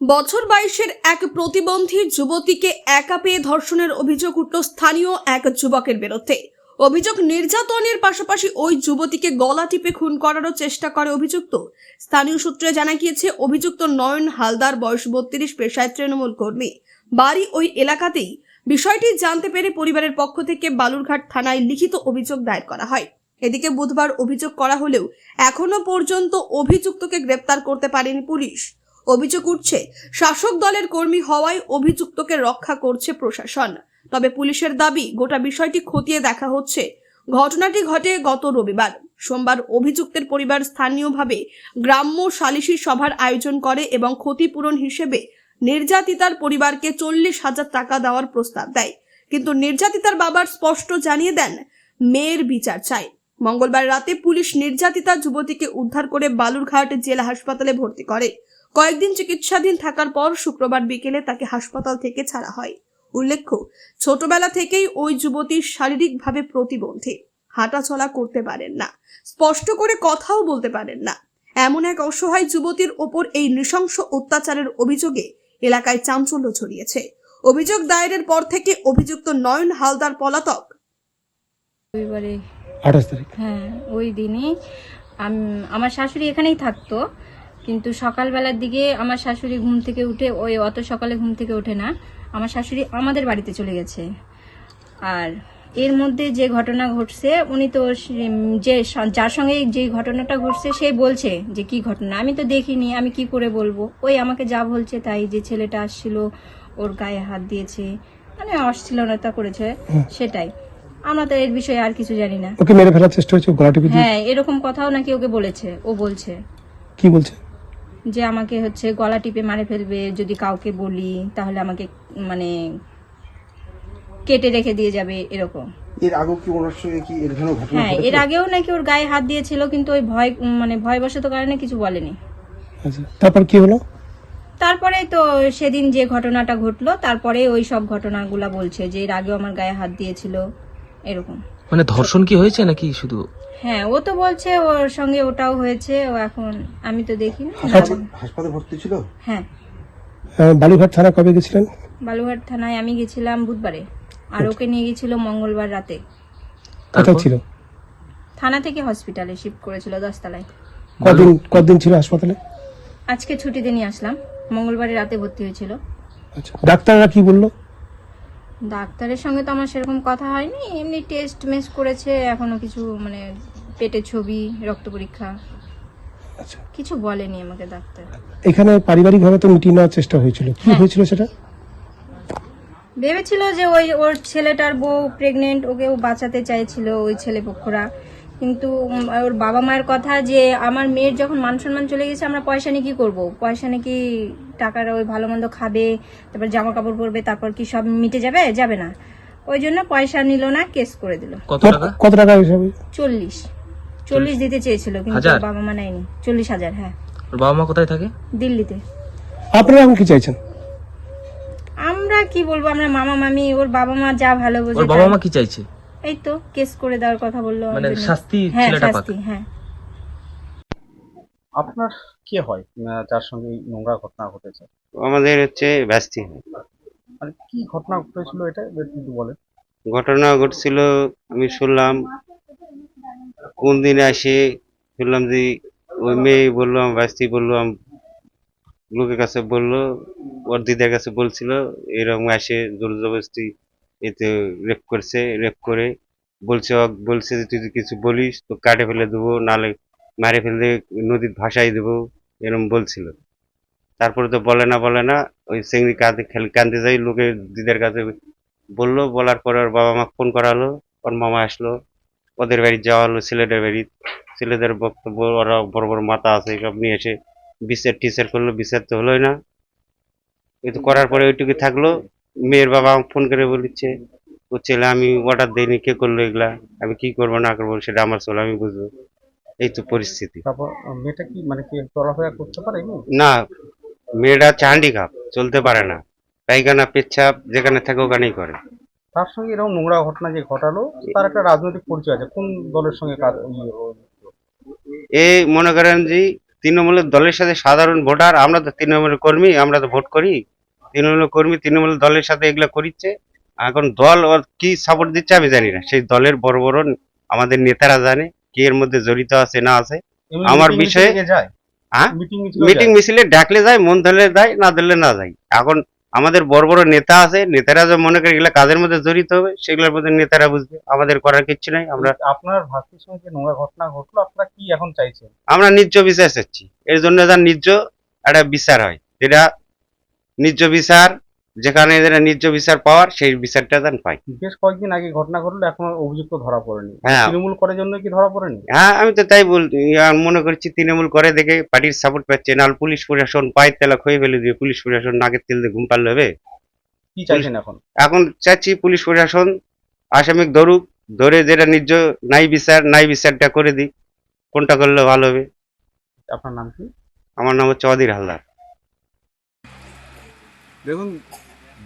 বছর বাইশের এক প্রতিবন্ধী যুবতীকে একা পেয়ে ধর্ষণের অভিযোগ উঠল স্থানীয় এক যুবকের বিরুদ্ধে। অভিযোগ নির্যাতনের পাশাপাশি ওই যুবতীকে গলা টিপে খুন করারও চেষ্টা করে অভিযুক্ত। স্থানীয় সূত্রে জানা গিয়েছে, অভিযুক্ত নয়ন হালদার বয়স বত্রিশ, পেশায় তৃণমূল কর্মী। বাড়ি ওই এলাকাতেই। বিষয়টি জানতে পেরে পরিবারের পক্ষ থেকে বালুরঘাট থানায় লিখিত অভিযোগ দায়ের করা হয়। এদিকে বুধবার অভিযোগ করা হলেও এখনও পর্যন্ত অভিযুক্তকে গ্রেপ্তার করতে পারেনি পুলিশ। অভিযোগ উঠছে, শাসক দলের কর্মী হওয়ায় অভিযুক্তকে রক্ষা করছে প্রশাসন। তবে পুলিশের দাবি, গোটা বিষয়টি খতিয়ে দেখা হচ্ছে। ঘটনাটি ঘটে গত রবিবার। সোমবার অভিযুক্তের পরিবার স্থানীয়ভাবে গ্রাম্য সালিশি সভার আয়োজন করে এবং ক্ষতিপূরণ হিসেবে নির্যাতিতার পরিবারকে চল্লিশ হাজার টাকা দেওয়ার প্রস্তাব দেয়। কিন্তু নির্যাতিতার বাবার স্পষ্ট জানিয়ে দেন, মেয়ের বিচার চাই। মঙ্গলবার রাতে পুলিশ নির্যাতিতা যুবতীকে উদ্ধার করে বালুরঘাট জেলা হাসপাতালে ভর্তি করে। কয়েকদিন চিকিৎসাধীন থাকার পর শুক্রবার বিকেলে তাকে হাসপাতাল থেকে ছাড়া হয়। উল্লেখ্য ছোটবেলা থেকেই ওই যুবতী শারীরিকভাবে প্রতিবন্ধী। হাঁটাচলা করতে পারেন না। স্পষ্ট করে কথাও বলতে পারেন না। এমন এক অসহায় যুবতীর ওপর এই নৃশংস অত্যাচারের অভিযোগে এলাকায় চাঞ্চল্য ছড়িয়েছে। অভিযোগ দায়েরের পর থেকে অভিযুক্ত নয়ন হালদার পলাতক। রবিবারে আঠাশ তারিখ? হ্যাঁ ওই দিনই আমার শাশুড়ি এখানেই থাকতো। কিন্তু সকালবেলার দিকে আমার শাশুড়ি ঘুম থেকে উঠে ওই অত সকালে ঘুম থেকে ওঠে না আমার শাশুড়ি আমাদের বাড়িতে চলে গেছে। আর এর মধ্যে যে ঘটনা ঘটছে উনি তো সে- যে যার সঙ্গে যে ঘটনাটা ঘটছে সে বলছে যে কি ঘটনা। আমি তো দেখিনি আমি কি করে বলব? ওই আমাকে যা বলছে তাই যে ছেলেটা আসছিল ওর গায়ে হাত দিয়েছে। মানে অশ্লীলতা করেছে সেটাই। আমরা তো এর বিষয়ে আর কিছু জানি না। ওকে মেরে ফেলার চেষ্টা হয়েছে হ্যাঁ এরকম কথাও নাকি ওকে বলেছে ও বলছে। কি বলছে? যে আমাকে হচ্ছে গলা টিপে মারে ফেলবে যদি কাউকে বলি তাহলে আমাকে মানে কেটে রেখে দিয়ে যাবে এরকম। এর আগেও কি ওনার সঙ্গে কি এর ধরনের ঘটনা হ্যাঁ এর আগেও নাকি ওর গায়ে হাত দিয়েছিল কিন্তু ওই ভয় মানে ভয়বশত কারণে কিছু বলেনি। আচ্ছা তারপর কি হলো? তারপরে তো সেদিন যে ঘটনাটা ঘটলো তারপরে ওই সব ঘটনাগুলা বলছে যে এর আগেও আমার গায়ে হাত দিয়েছিল এরকম। মানে ধর্ষণ কি হয়েছে নাকি শুধু? হ্যাঁ ও তো বলছে ওর সঙ্গে ওটাও হয়েছে ও এখন আমি তো দেখি হাসপাতালে ভর্তি ছিল? হ্যাঁ। আহ, বালুরঘাট থানা কবে গেছিলেন? বালুঘাট থানায় আমি গেছিলাম বুধবারে আর ওকে নিয়ে গেছিল মঙ্গলবার রাতে। কোথায় ছিল? থানা থেকে হসপিটালে শিফট করেছিল দশতলায়। কদিন কদিন ছিল হাসপাতালে? আজকে ছুটিতে নিয়ে আসলাম মঙ্গলবারে রাতে ভর্তি হয়েছিল। আচ্ছা। ডাক্তাররা কি বলল? ডাক্তারের সঙ্গে তো আমার সেরকম কথা হয়নি। এমনি টেস্ট মেস করেছে এখনও কিছু মানে পেটে ছবি রক্ত পরীক্ষা। আচ্ছা। কিছু বলেনি আমাকে ডাক্তার। এখানে পারিবারিক ভাবে তো মিটিয়ে নেওয়ার চেষ্টা হয়েছিল। কি হ্যাঁ। হয়েছিল সেটা? ভেবেছিল যে ওই ওর ছেলেটার বউ প্রেগনেন্ট ওকে ও বাঁচাতে চাইছিল ওই ছেলে পক্ষরা কিন্তু ওর বাবা মায়ের কথা যে আমার মেয়ের যখন মান সম্মান চলে গেছে আমরা পয়সা নিয়ে কি করব? পয়সা নিয়ে কি টাকার ওই ভালো মন্দ খাবে তারপর জামা কাপড় পরবে তারপর কি সব মিটে যাবে? যাবে না। ওই জন্য পয়সা নিল না কেস করে দিল। কত কত- টাকা? হিসাবে চল্লিশ। চল্লিশ দিতে চেয়েছিল কিন্তু ওর বাবা মা নেয়নি। চল্লিশ হাজার হ্যাঁ। বাবা মা কোথায় থাকে? দিল্লিতে। আপনারা এখন কি চাইছেন? আমরা কি বলব? আমরা মামা মামি ওর বাবা মা যা ভালো বোঝে ওর বাবা মা কি চাইছে? এই তো কেস করে দেওয়ার কথা বলল মানে শাস্তি হ্যাঁ ছেলেটা পাক শাস্তি হ্যাঁ। আপনার কি হয়? আহ, যার সঙ্গে নোংরা ঘটনা ঘটেছে। আমাদের হচ্ছে ব্যস্তি। মানে কি ঘটনা ঘটেছিল এটা? কিন্তু বলেন। ঘটনা ঘটছিল আমি শুনলাম কোন দিনে আসে শুনলাম যে ওই মেয়ে বলল আমার ব্যস্তি বলল আম- লোকের কাছে বলল ওর দিদার কাছে বলছিল এরকম আসে জোর জবরদস্তি এতে রেপ করছে রেপ করে বলছে বলছে যে, তুই কিছু বলিস, তো কাটে ফেলে দেবো, নালে মারে ফেলে নদীর ভাসাই দেবো এরকম বলছিল। তারপরে তো বলে না বলে না, ওই চেংড়ি কাঁদে, খেলে কান্দে যাই লোকের দিদার কাছে বলল, বলার পরে ওর বাবা মা ফোন করালো, ওর মামা আসলো, ওদের বাড়ি যাওয়া হলো ছেলেদের বাড়ি, ছেলেদের বক্তব্য, ওরা বড় বড় মাথা আছে সব নিয়ে এসে বিচার টিচার করল, বিচার তো হলোই না। এই তো করার পরে ওইটুকু থাকল মেয়ের বাবা ফোন করে বলিচ্ছে ও ছেলে আমি অর্ডার দেইনি কে করল এগুলা? আমি কি করব না করব সেটা আমার চলে আমি বুঝব। এই তো পরিস্থিতি। তারপর মেয়েটা কি মানে কি চলাফেরা করতে পারে না মেয়েটা চান্ডি খাপ চলতে পারে না। পায়খানা পেচ্ছাপ যেখানে থাকে ওখানেই করে। তার সঙ্গে এরকম নোংরা ঘটনা যে ঘটালো তার একটা রাজনৈতিক পরিচয় আছে। কোন দলের সঙ্গে কাজ ইয়ে এই মনে করেন যে তৃণমূলের দলের সাথে সাধারণ ভোটার আমরা তো তৃণমূলের কর্মী আমরা তো ভোট করি। তৃণমূলের কর্মী তৃণমূল দলের সাথে এগুলো করিচ্ছে। এখন দল ওর কি সাপোর্ট দিচ্ছে আমি জানি না। সেই দলের বড় বড় আমাদের নেতারা জানে কি এর মধ্যে জড়িত আছে না আছে। আমার বিষয়ে- হ্যাঁ? মিটিং মিটিং মিছিলে ডাকলে যায় মন ধরলে যায় না ধরলে না যায় এখন আমাদের বড় বড় নেতা আছে নেতারা যে মনে করে এগুলা কাজের মধ্যে জড়িত হবে সেগুলোর মধ্যে নেতারা বুঝবে। আমাদের করার কিচ্ছু নাই আমরা আপনার ভাস্তির সঙ্গে যে নোংরা ঘটনা ঘটলো আপনারা কি এখন চাইছেন? আমরা ন্যায্য বিচার চাচ্ছি এর জন্য যার ন্যায্য একটা বিচার হয়। যেটা ন্যায্য বিচার যেখানে যেটা ন্যায্য বিচার পাওয়ার সেই বিচারটা যেন পাই বেশ কয়েকদিন আগে ঘটনা ঘটলো এখন অভিযুক্ত ধরা পড়েনি। হ্যাঁ। তৃণমূল করার জন্য কি ধরা পড়েনি? হ্যাঁ আমি তো তাই বল মনে করছি তৃণমূল করে দেখে পার্টির সাপোর্ট পাচ্ছে নাহলে পুলিশ প্রশাসন পায়ের তেলা খয়ে ফেলে দিয়ে পুলিশ প্রশাসন নাকের তেল দিয়ে ঘুম পারলে হবে। কি চাইছেন এখন? এখন চাচ্ছি পুলিশ প্রশাসন আসামিক ধরুক ধরে যেটা ন্যায্য নাই বিচার নাই বিচারটা করে দিক কোনটা করলে ভালো হবে। আপনার নাম কি? আমার নাম হচ্ছে অধীর হালদার। দেখুন,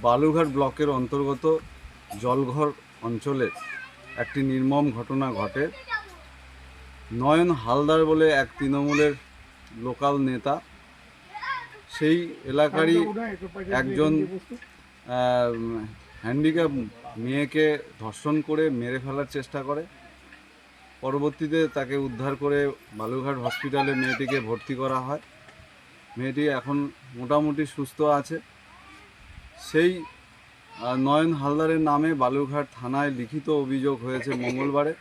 বালুঘাট ব্লকের অন্তর্গত জলঘর অঞ্চলে একটি নির্মম ঘটনা ঘটে। নয়ন হালদার বলে এক তৃণমূলের লোকাল নেতা, সেই এলাকারই একজন হ্যান্ডিক্যাপ মেয়েকে ধর্ষণ করে মেরে ফেলার চেষ্টা করে। পরবর্তীতে তাকে উদ্ধার করে বালুঘাট হসপিটালে মেয়েটিকে ভর্তি করা হয়। মেয়েটি এখন মোটামুটি সুস্থ আছে। সেই নয়ন হালদারের নামে বালুঘাট থানায় লিখিত অভিযোগ হয়েছে মঙ্গলবারে।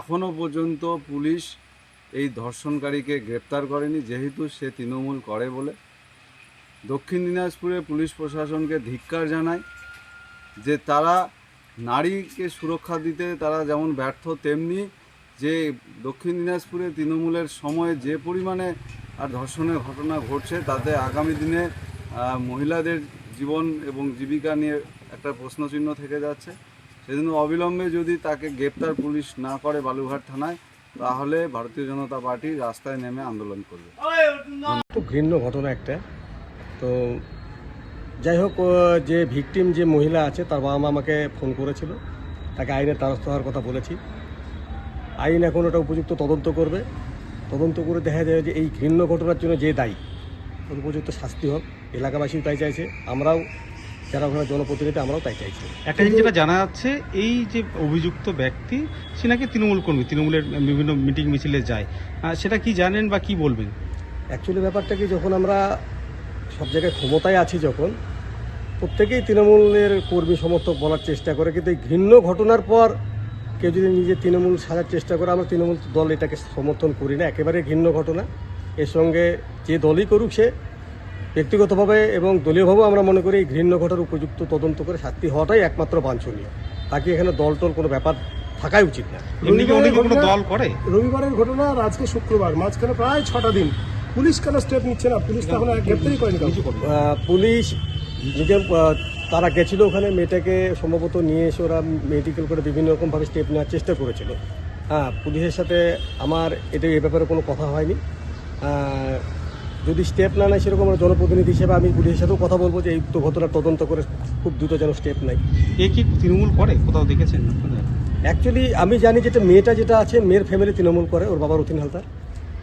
এখনও পর্যন্ত পুলিশ এই ধর্ষণকারীকে গ্রেপ্তার করেনি, যেহেতু সে তৃণমূল করে বলে। দক্ষিণ দিনাজপুরে পুলিশ প্রশাসনকে ধিক্কার জানায় যে তারা নারীকে সুরক্ষা দিতে তারা যেমন ব্যর্থ, তেমনি যে দক্ষিণ দিনাজপুরে তৃণমূলের সময়ে যে পরিমাণে আর ধর্ষণের ঘটনা ঘটছে, তাতে আগামী দিনে মহিলাদের জীবন এবং জীবিকা নিয়ে একটা প্রশ্নচিহ্ন থেকে যাচ্ছে। সেজন্য অবিলম্বে যদি তাকে গ্রেপ্তার পুলিশ না করে বালুঘাট থানায়, তাহলে ভারতীয় জনতা পার্টি রাস্তায় নেমে আন্দোলন করবে। খুব ঘৃণ্য ঘটনা একটা। তো যাই হোক যে ভিকটিম যে মহিলা আছে, তার বাবা মা আমাকে ফোন করেছিল। তাকে আইনের দ্বারস্থ হওয়ার কথা বলেছি। আইন এখন ওটা উপযুক্ত তদন্ত করবে। তদন্ত করে দেখা যায় যে এই ঘৃণ্য ঘটনার জন্য যে দায়ী উপযুক্ত শাস্তি হোক। এলাকাবাসীও তাই চাইছে আমরাও যারা ওখানে জনপ্রতিনিধি আমরাও তাই চাইছি। একটা জিনিস যেটা জানা যাচ্ছে এই যে অভিযুক্ত ব্যক্তি সে নাকি তৃণমূল কর্মী তৃণমূলের বিভিন্ন মিটিং মিছিলে যায়। সেটা কি জানেন বা কি বলবেন? অ্যাকচুয়ালি ব্যাপারটা কি যখন আমরা সব জায়গায় ক্ষমতায় আছি যখন প্রত্যেকেই তৃণমূলের কর্মী সমর্থক বলার চেষ্টা করে কিন্তু এই ঘৃণ্য ঘটনার পর কেউ যদি নিজে তৃণমূল সাজার চেষ্টা করে আমরা তৃণমূল দল এটাকে সমর্থন করি না একেবারে ঘৃণ্য ঘটনা। এর সঙ্গে যে দলই করুক সে ব্যক্তিগতভাবে এবং দলীয়ভাবেও আমরা মনে করি এই ঘৃণ্য ঘটনার উপযুক্ত তদন্ত করে শাস্তি হওয়াটাই একমাত্র বাঞ্ছনীয়। বাকি এখানে দল টল কোনো ব্যাপার থাকাই উচিত না। দল করে? রবিবারের ঘটনা আর আজকে শুক্রবার মাঝখানে প্রায় ছটা দিন। পুলিশ কেন স্টেপ নিচ্ছে না? পুলিশ তো এখন গ্রেপ্তারই করেনি পুলিশ নিজের তারা গেছিল ওখানে মেয়েটাকে সম্ভবত নিয়ে এসে ওরা মেডিকেল করে বিভিন্ন রকমভাবে স্টেপ নেওয়ার চেষ্টা করেছিল। হ্যাঁ পুলিশের সাথে আমার এটা এ ব্যাপারে কোনো কথা হয়নি। যদি স্টেপ না নেয় সেরকম আমরা জনপ্রতিনিধি হিসেবে আমি পুলিশের সাথেও কথা বলব যে এই তো ঘটনা তদন্ত করে খুব দ্রুত যেন স্টেপ নেয়। এ কি তৃণমূল করে? কোথাও দেখেছেন? অ্যাকচুয়ালি আমি জানি যেটা মেয়েটা যেটা আছে মেয়ের ফ্যামিলি তৃণমূল করে ওর বাবা রতিন হালদার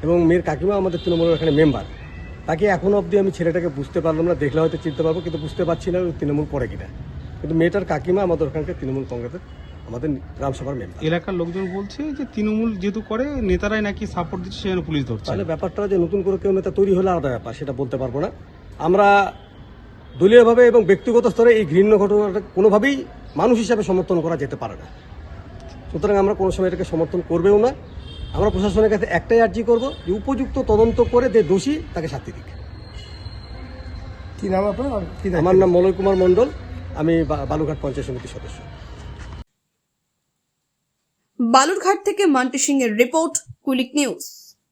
এবং মেয়ের কাকিমা আমাদের তৃণমূলের এখানে মেম্বার তাকে এখনও অবধি আমি ছেলেটাকে বুঝতে পারলাম না দেখলে হয়তো চিনতে পারব কিন্তু বুঝতে পারছি না তৃণমূল করে কিনা। কিন্তু মেয়েটার কাকিমা আমাদের ওখানকার তৃণমূল কংগ্রেসের আমাদের গ্রামসভার মেম্বার এলাকার লোকজন বলছে যে তৃণমূল যেহেতু করে নেতারাই নাকি সাপোর্ট দিচ্ছে সেখানে পুলিশ ধরছে। তাহলে ব্যাপারটা যে নতুন করে কেউ নেতা তৈরি হলে আলাদা ব্যাপার সেটা বলতে পারব না। আমরা দলীয়ভাবে এবং ব্যক্তিগত স্তরে এই ঘৃণ্য ঘটনাটা কোনোভাবেই মানুষ হিসাবে সমর্থন করা যেতে পারে না। সুতরাং আমরা কোনো সময় এটাকে সমর্থন করবেও না। আমরা প্রশাসনের কাছে একটাই আর্জি করব যে উপযুক্ত তদন্ত করে যে দোষী তাকে শাস্তি দিক। কি নাম আপনার? আমার নাম মলয় কুমার মণ্ডল। আমি বা- বালুঘাট পঞ্চায়েত সমিতির সদস্য। বালুরঘাট থেকে মান্টি সিং এর রিপোর্ট কুলিক নিউজ।